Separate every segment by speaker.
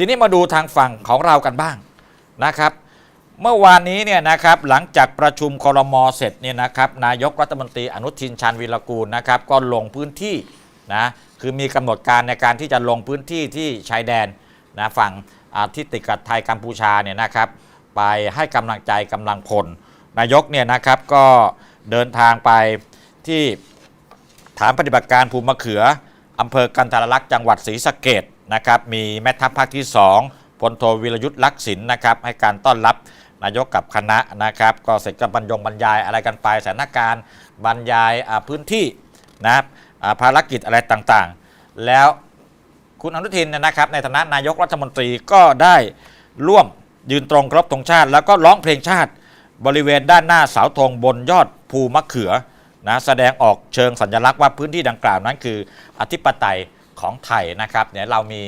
Speaker 1: ทีนี้มาดูทางฝั่งของเรากันบ้างนะครับ เมื่อวานนี้เนี่ยนะครับหลังจากประชุมครมเสร็จเนี่ยนะครับนายกรัฐมนตรีอนุทินชาญวีรกูลนะครับก็ลงพื้นที่นะคือมีกำหนดการในการที่จะลงพื้นที่ที่ชายแดนนะฝั่งอ่าที่ติดกับไทยกัมพูชาเนี่ยนะครับไปให้กำลังใจกำลังพล นายกเนี่ยนะครับก็เดินทางไปที่ฐานปฏิบัติการภูมะเขืออำเภอกันทรลักษ์จังหวัดศรีสะเกด นะครับมีแม่ทัพภาคที่2พลโทวิรยุทธ์ลักษิณนะครับให้การต้อนรับนายกกับคณะนะครับ ก็เสร็จกับบรรยงบรรยายอะไรกันไปสถานการณ์บรรยายพื้นที่นะครับภารกิจอะไรต่างๆ แล้วคุณอนุทินนะครับในฐานะนายกรัฐมนตรีก็ได้ร่วมยืนตรงครบธงชาติ แล้วก็ร้องเพลงชาติบริเวณด้านหน้าเสาธงบนยอดภูมะเขือนะแสดงออกเชิงสัญลักษณ์ว่าพื้นที่ดังกล่าวนั้นคืออธิปไตย ของไทยนะครับเดี๋ยวเรามี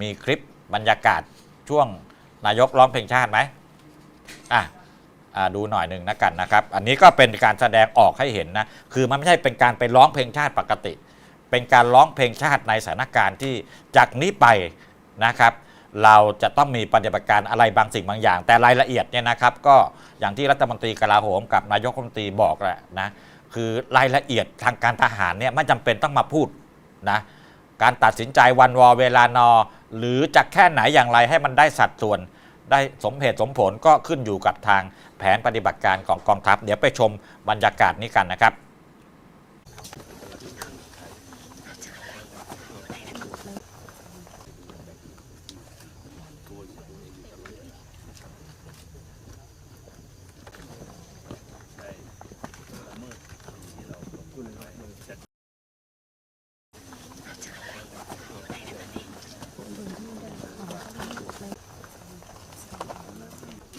Speaker 1: มีคลิปบรรยากาศช่วงนายกร้องเพลงชาติไหมอะอ่าดูหน่อยหนึ่งนะกันนะครับ อันนี้ก็เป็นการแสดงออกให้เห็นนะ คือมันไม่ใช่เป็นการไปร้องเพลงชาติปกติ เป็นการร้องเพลงชาติในสถานการณ์ที่จากนี้ไปนะครับ เราจะต้องมีปฏิบัติการอะไรบางสิ่งบางอย่าง แต่รายละเอียดเนี่ยนะครับ ก็อย่างที่รัฐมนตรีกลาโหมกับนายกรัฐมนตรีบอกแหละนะ คือรายละเอียดทางการทหารเนี่ยไม่จำเป็นต้องมาพูดนะ การตัดสินใจวันวอเวลานอ หรือจะแค่ไหนอย่างไรให้มันได้สัดส่วน ได้สมเหตุสมผลก็ขึ้นอยู่กับทางแผนปฏิบัติการของกองทัพ เดี๋ยวไปชมบรรยากาศนี้กันนะครับ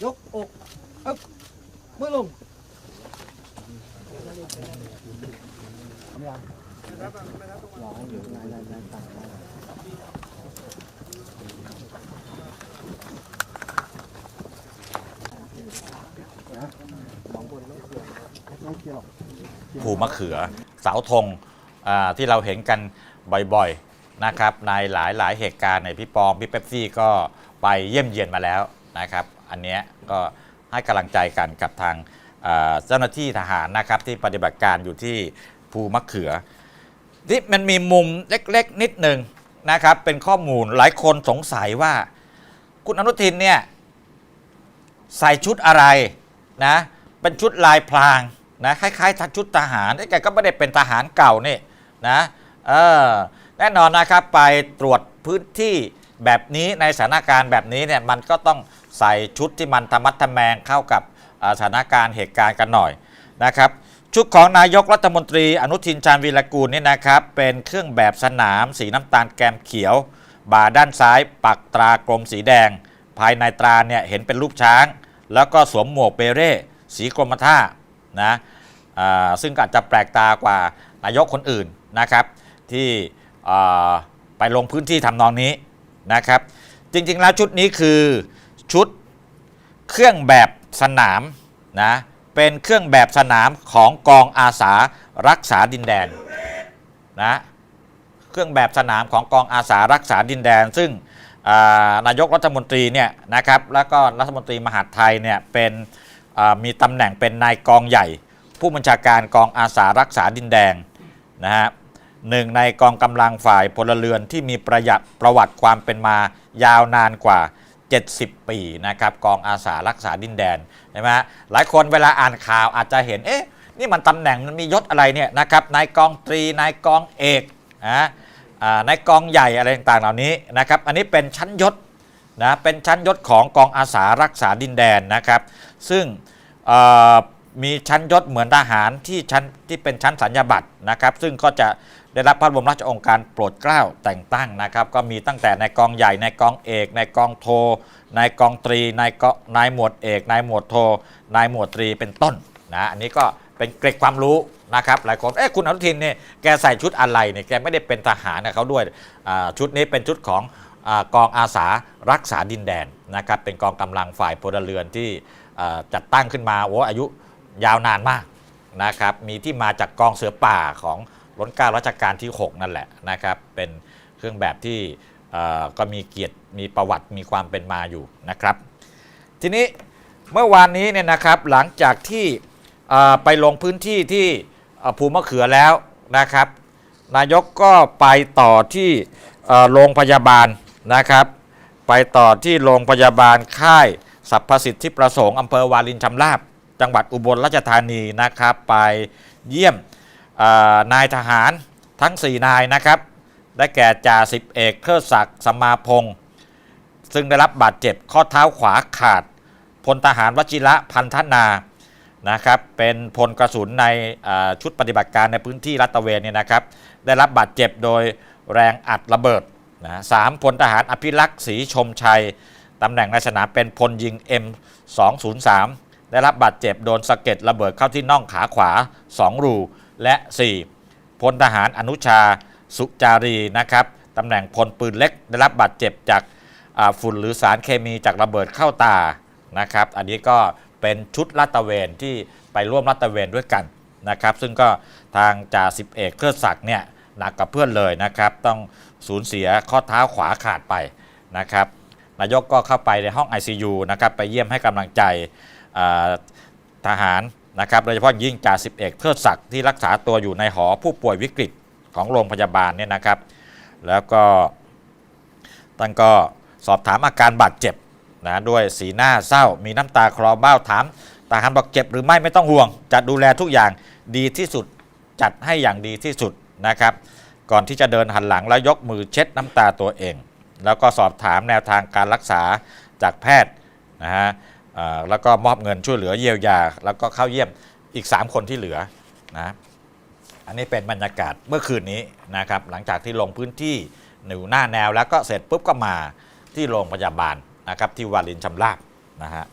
Speaker 2: ยกอกเอ๊บมื่อลงไม่เกี่ยว
Speaker 1: ภูมะเขือ เสาธงอ่าที่เราเห็นกันบ่อยๆนะครับในหลายๆเหตุการณ์ในพี่ปอมพี่เป๊ปซี่ก็ไปเยี่ยมเยียนมาแล้วนะครับ อันเนี้ยก็ให้กำลังใจกันกับทางอ่าเจ้าหน้าที่ทหารนะครับที่ปฏิบัติการอยู่ที่ภูมะเขือที่มันมีมุมเล็กๆ นิดหนึ่งนะครับ เป็นข้อมูลหลายคนสงสัยว่า คุณอนุทินเนี่ย ใส่ชุดอะไรนะ เป็นชุดลายพรางนะคล้ายๆชุดทหารแกก็ไม่ได้เป็นทหารเก่านี่นะเออแน่นอนนะครับไปตรวจพื้นที่แบบนี้ในสถานการณ์แบบนี้เนี่ยมันก็ต้อง ใส่ชุดที่มันธรรมัดทแมงเข้ากับสถานการณ์เหตุการณ์กันหน่อยนะครับชุดของนายกรัฐมนตรีอนุทินชาญวีรกูลนี่นะครับเป็นเครื่องแบบสนามสีน้ำตาลแกมเขียว บ่าด้านซ้ายปักตรากรมสีแดง ภายในตราเนี่ยเห็นเป็นรูปช้าง แล้วก็สวมหมวกเปเร่สีกรมท่านะซึ่งอาจจะแปลกตากว่านายกคนอื่นนะครับที่ไปลงพื้นที่ทำนองนี้นะครับจริงๆแล้วชุดนี้คือ ชุดเครื่องแบบสนามนะเป็นเครื่องแบบสนามของกองอาสารักษาดินแดนนะเครื่องแบบสนามของกองอาสารักษาดินแดน ซึ่งานายกรัฐมนตรีเนี่ยนะครับแล้วก็รัฐมนตรีมหาดไทยเนี่ยเป็นมีตำแหน่งเป็นนายกองใหญ่ ผู้บัญชาการกองอาสารักษาดินแดนนะฮะหนึ่งในกองกำลังฝ่ายพลเรือนที่มีประยัดประวัติความเป็นมายาวนานกว่า 70 ปีนะครับกองอาสารักษาดินแดนใช่ไหมหลายคนเวลาอ่านข่าวอาจจะเห็นเอ๊ะนี่มันตำแหน่งมันมียศอะไรเนี่ยนะครับนายกองตรีนายกองเอกนะนายกองใหญ่อะไรต่างๆเหล่านี้นะครับอันนี้เป็นชั้นยศนะเป็นชั้นยศของกองอาสารักษาดินแดนนะครับ ซึ่งมีชั้นยศเหมือนทหารที่ชั้นที่เป็นชั้นสัญญาบัตรนะครับ ซึ่งก็จะ ได้รับพระบรมราชโองการโปรดเกล้าแต่งตั้งนะครับ ก็มีตั้งแต่ในายกองใหญ่ในายกองเอกในายกองโทนายกองตรีนายกนายหมวดเอกนายหมวดโทนายหมวดตรีเป็นต้นนะอันนี้ก็เป็นเกร็ดความรู้นะครับหลายคนเอ๊ะคุณอนุทินเนี่ยแกใส่ชุดอะไรเนี่ยแกไม่ได้เป็นทหารกับเขาด้วยชุดนี้เป็นชุดของอกองอาสารักษาดินแดนนะครับเป็นกองกำลังฝ่ายพลเรือนที่จัดตั้งขึ้นมาโอ้อายุยาวนานมากนะครับมีที่มาจากกองเสือป่าของ รัชการัชกาลที่ 6 นั่นแหละนะครับ เป็นเครื่องแบบที่ก็มีเกียรติมีประวัติมีความเป็นมาอยู่นะครับ ทีนี้เมื่อวานนี้เนี่ยนะครับหลังจากที่ไปลงพื้นที่ที่ภูมะเขือแล้วนะครับ นายกก็ไปต่อที่โรงพยาบาลนะครับ ไปต่อที่โรงพยาบาลค่ายสรรพสิทธิประสงค์อำเภอวารินชำราบ จังหวัดอุบลราชธานีนะครับ ไปเยี่ยม นายทหารทั้ง 4 นายนะครับ ได้แก่จ่าสิบเอกเทิดศักดิ์สมาพงศ์ซึ่งได้รับบาดเจ็บข้อเท้าขวาขาด พลทหารวชิระพันธนานะครับเป็นพลกระสุนในชุดปฏิบัติการในพื้นที่รัตเวนเนี่ยนะครับ ได้รับบาดเจ็บโดยแรงอัดระเบิดนะสามพลทหารอภิรักษ์ศรีชมชัยตำแหน่งในสนามเป็นพลยิง M203 ได้รับบาดเจ็บโดนสะเก็ดระเบิดเข้าที่น่องขาขวา 2 รู และ4พลทหารอนุชาสุจารีนะครับตำแหน่งพลปืนเล็กได้รับบาดเจ็บจากฝุ่นหรือสารเคมีจากระเบิดเข้าตานะครับอันนี้ก็เป็นชุดลาดตระเวนที่ไปร่วมลาดตระเวนด้วยกันนะครับซึ่งก็ทางจ่าสิบเอกเทิดศักดิ์เนี่ยหนักกับเพื่อนเลยนะครับต้องสูญเสียข้อเท้าขวาขาดไปนะครับนายกก็เข้าไปในห้อง ICU นะครับไปเยี่ยมให้กำลังใจทหาร นะครับโดยเฉพาะยิ่งจ่าสิบเอกเทิดศักดิ์ที่รักษาตัวอยู่ในหอผู้ป่วยวิกฤตของโรงพยาบาลเนี่ยนะครับ แล้วก็ท่านก็สอบถามอาการบาดเจ็บนะด้วยสีหน้าเศร้า มีน้ำตาคลอเบ้าถามทหารบอกเจ็บหรือไม่ไม่ต้องห่วงจะดูแลทุกอย่างดีที่สุดจัดให้อย่างดีที่สุดนะครับ ก่อนที่จะเดินหันหลังแล้วยกมือเช็ดน้ำตาตัวเอง แล้วก็สอบถามแนวทางการรักษาจากแพทย์นะฮะ แล้วก็มอบเงินช่วยเหลือเยียวยา แล้วก็เข้าเยี่ยมอีก 3 คนที่เหลือนะอันนี้เป็นบรรยากาศเมื่อคืนนี้นะครับหลังจากที่ลงพื้นที่หนูหน้าแนวแล้วก็เสร็จปุ๊บก็มาที่โรงพยาบาลนะครับที่วารินชำราบนะฮะ